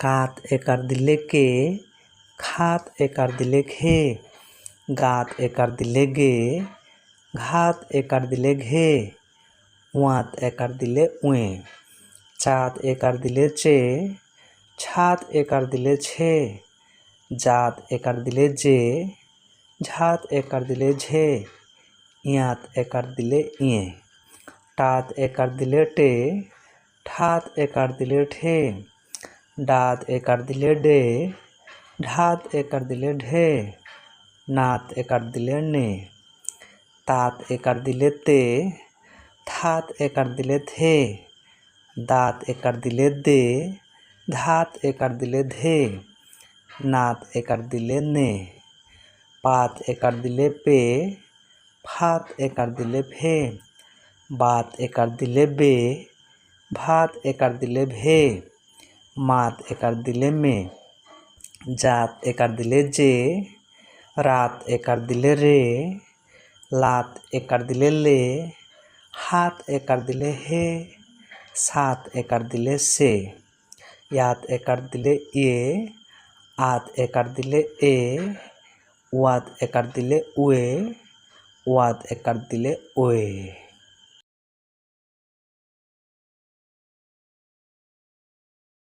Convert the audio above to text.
কাত একার দিলে কে খাত একার দিলে ঘে গাত একার দিলে গে ঘাত একার দিলে ঘে ওয়াত একার দিলে উয়ে চাঁদ একার দিলে চে ছাত একার দিলে ছে জাত একার দিলে জে ঝাত একার দিলে ঝে ইয়াত একার দিলে ইয়ে টাত একার দিলে টে ঠাত একার দিলে ঠে ডাত একার দিলে ডে ঢাত একার দিলে ঢে নাত একার দিলে নে তাত একার দিলে তে থাত একার দিলে থে দাঁত একার দিলে দে ধাত একার দিলে ধে নাত একার দিলে নে পাত একার দিলে পে ফাত একার দিলে ভে বাত একার দিলে বে ভাত একার দিলে ভে মাত একার দিলে মে জাত একার দিলে জে রাত একার দিলে রে লাত একার দিলে লে হাত একার দিলে হে সাত একার দিলে সে ইয়াত একার দিলে ইয়ে আত একার দিলে এ ওয়াত একার দিলে উয়ে ওয়াত একার দিলে ওয়ে